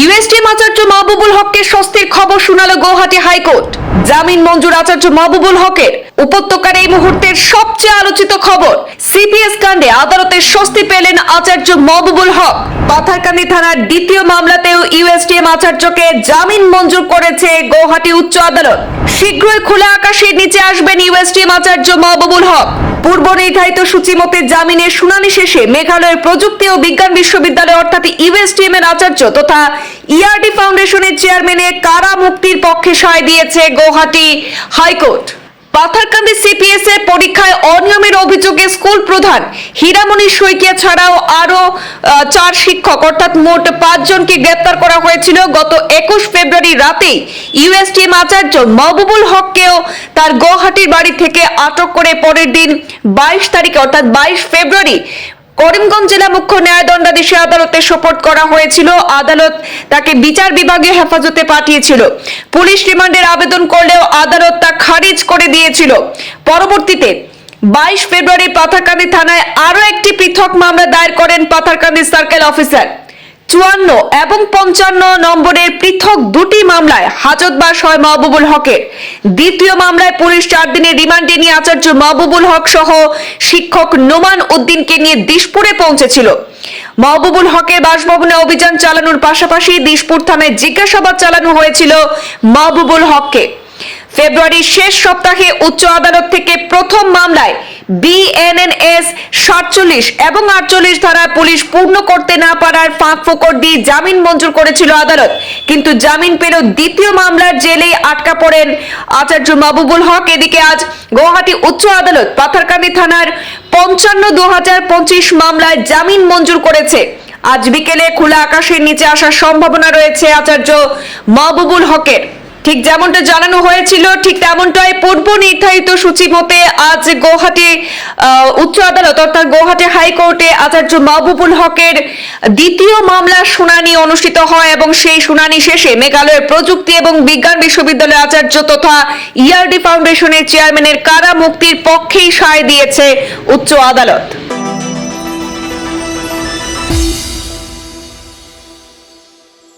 USTM আচার্য মাহবুবুল হককে স্বস্তির খবর শোনালো গৌহাটি হাইকোর্ট। জামিন মঞ্জুর আচার্য মাহবুবুল হকের উপত্যকার এই মুহূর্তের সবচেয়ে আলোচিত খবর সিপিএস কাণ্ডে আদালতের স্বস্তি পেলেন আচার্য মাহবুবুল হক। পাথারকান্দি থানার দ্বিতীয় মামলাতেও ইউএসটিএম আচার্যকে জামিন মঞ্জুর করেছে গৌহাটি উচ্চ আদালত। শীঘ্রই খোলা আকাশের নিচে আসবেন ইউএসটিএম আচার্য মাহবুবুল হক। পূর্ব নির্ধারিত সূচি মতে জামিনের শুনানি শেষে মেঘালয়ের প্রযুক্তি ও বিজ্ঞান বিশ্ববিদ্যালয় অর্থাৎ ইউএসটিএম এর আচার্য তথা ইআরডি ফাউন্ডেশনের চেয়ারম্যানের কারা মুক্তির পক্ষে সায় দিয়েছে গৌহাটি হাইকোর্ট। পাথারকান্দি সিপিএস এর পরীক্ষায় অনিয়মের অভিযোগে স্কুল প্রধান হীরামণি শইকিয়া ছাড়াও আরও চার শিক্ষক, অর্থাৎ মোট পাঁচজনকে গ্রেপ্তার করা হয়েছিল। গত একুশ ফেব্রুয়ারি রাতেই ইউএসটিএম আচার্য মহবুবুল হককেও তার গৌহাটির বাড়ি থেকে আটক করে পরের দিন বাইশ তারিখে, অর্থাৎ বাইশ ফেব্রুয়ারি করিমগঞ্জ জেলা মুখ্য ন্যায়দণ্ডাধীশে আদালতে সোপর্দ করা হয়েছিল। আদালত তাকে বিচার বিভাগে হেফাজতে পাঠিয়েছিল। পুলিশ রিমান্ডের আবেদন করলেও আদালত তা খারিজ দিয়েছিল। পরবর্তীতে বাইশ ফেব্রুয়ারি পাথারকান্দি থানায় আরও একটি পৃথক মামলা দায়ের করেন পাথারকান্দি সার্কেল অফিসার। চুয়ান্ন এবং পঞ্চান্ন নম্বরের পৃথক দুটি মামলায় হাজতবাস হয় মাহবুবুল হকের। দ্বিতীয় মামলায় পুলিশ চার দিনের রিমান্ডে নিয়ে আচার্য মাহবুবুল হক সহ শিক্ষক নোমান উদ্দিনকে নিয়ে দিশপুরে পৌঁছেছিল। মাহবুবুল হকের বাসভবনে অভিযান চালানোর পাশাপাশি দিশপুর থানায় জিজ্ঞাসাবাদ চালানো হয়েছিল মাহবুবুল হককে। ফেব্রুয়ারির শেষ সপ্তাহে উচ্চ আদালত থেকে প্রথম মামলায় বিএনএনএস সাতচল্লিশ এবং আটচল্লিশ ধারায় পুলিশ পূর্ণ করতে না পারার ফাঁক ফোকর দিয়ে জামিন মঞ্জুর করেছিল আদালত। কিন্তু জামিন পেলেও দ্বিতীয় মামলার জেলেই আটকা পড়েন আচার্য মাহবুবুল হক। এদিকে আজ গুয়াহাটি উচ্চ আদালত পাথারকান্দি থানার পঞ্চান্ন দু পঁচিশ মামলায় জামিন মঞ্জুর করেছে। আজ বিকেলে খোলা আকাশের নিচে আসার সম্ভাবনা রয়েছে আচার্য মাহবুবুল হকের। ঠিক যেমনটা জানানো হয়েছিল, ঠিক তেমনটাই পূর্ব নির্ধারিত সূচি মতে আজ গৌহাটি উচ্চ আদালত অর্থাৎ গৌহাটি হাইকোর্টে আচার্য মাহবুবুল হকের দ্বিতীয় মামলার শুনানি অনুষ্ঠিত হয় এবং সেই শুনানি শেষে মেঘালয়ের প্রযুক্তি এবং বিজ্ঞান বিশ্ববিদ্যালয়ের আচার্য তথা ইআরডি ফাউন্ডেশনের চেয়ারম্যানের কারা মুক্তির পক্ষেই সায় দিয়েছে উচ্চ আদালত।